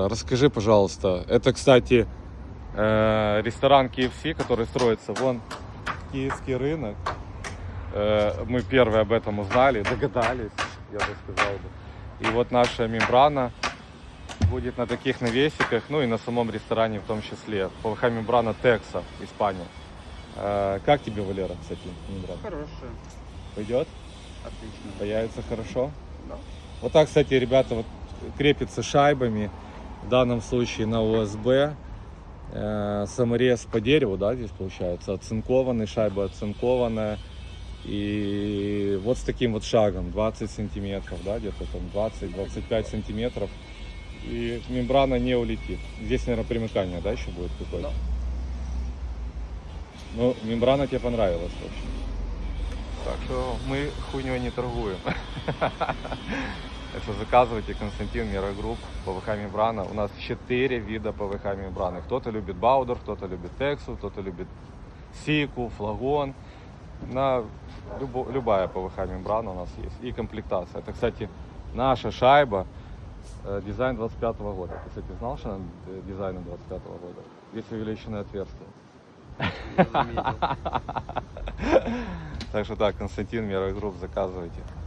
Расскажи, пожалуйста, это, кстати, э, ресторан KFC, который строится вон Киевский рынок. Э, Мы первые об этом узнали, догадались, я бы сказал бы. И вот наша мембрана будет на таких навесиках, ну и на самом ресторане в том числе. ПВХ мембрана Текса, Испания. Э, Как тебе, Валера, кстати, мембрана? Хорошая. Пойдет? Отлично. Появится хорошо? Да. Вот так, кстати, ребята, вот крепится шайбами, в данном случае на ОСБ. Э, саморез по дереву, да, здесь получается, оцинкованный, шайба оцинкованная. И вот с таким вот шагом, 20 сантиметров, да, где-то там 20-25 сантиметров. И мембрана не улетит. Здесь, наверное, примыкание, да, еще будет какое-то? Да. Ну, мембрана тебе понравилась, в общем. Так что мы хуйней не торгуем. Что заказывайте Константин Мирогрупп, ПВХ мембрана. У нас 4 вида ПВХ мембраны. Кто-то любит Баудер, кто-то любит Тексу, кто-то любит Сику, Флагон. На любо- любая ПВХ мембрана у нас есть. И комплектация. Это, кстати, наша шайба. э, Дизайн 25 года. Ты, кстати, знал, что она э, дизайна 25 года? Здесь увеличенное отверстие. Так что так, Константин Мирогрупп, заказывайте.